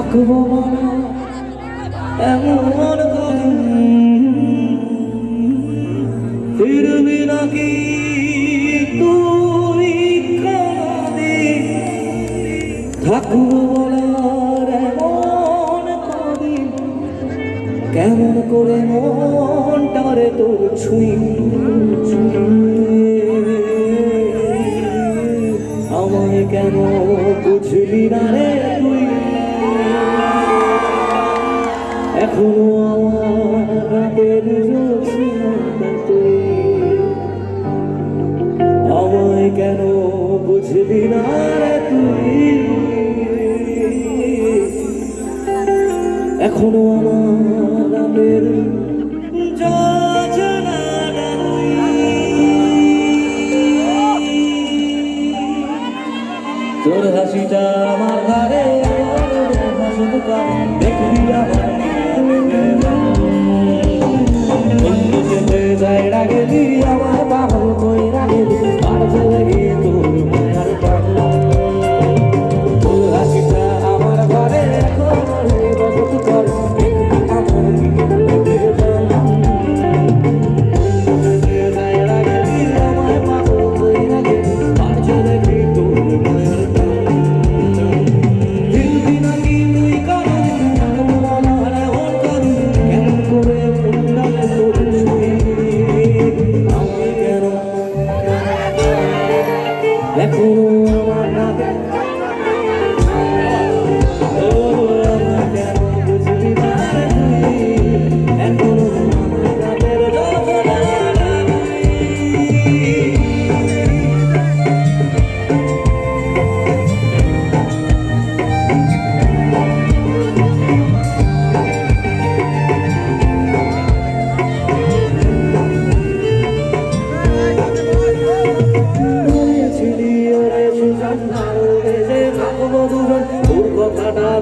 থাকব মনে এমন ফিরবি নাকি তুই কাঁদে? থাকব বলার এমন কদিন। কেমন করে মনটারে তোর ছুঁই। এখনও আমার রাতের আমায় কেন বুঝলি না তুই? এখনও আমার রাতের ಆಗಲಿ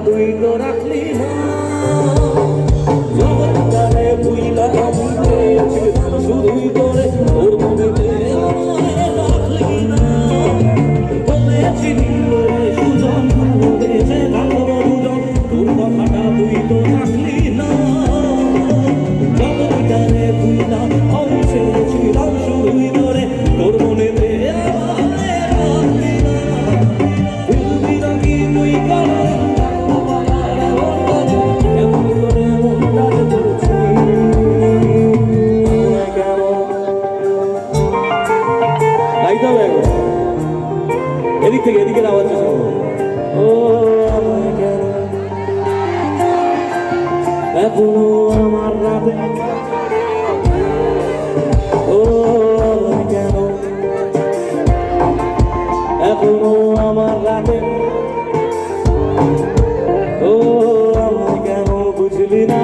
lui dorat limon. যেতে হবে এদিক থেকে, এদিকে আওয়াজ শুনব ও এখনও আমার রাতে ও কেন? এখনও আমার রাতে ও আমার কেন বুঝলি না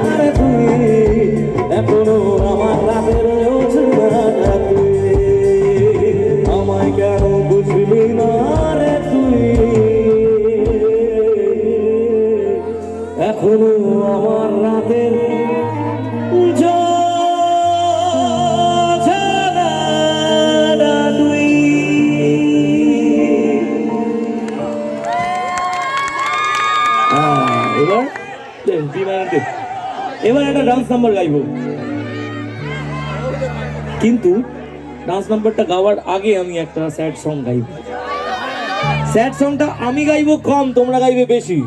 এখনও আমার রাতের এবার এবার একটা ডান্স নাম্বার গাইব। কিন্তু ডান্স নাম্বারটা গাওয়ার আগে আমি একটা স্যাড সং গাইব। স্যাড সংটা আমি গাইব কম, তোমরা গাইবে বেশি।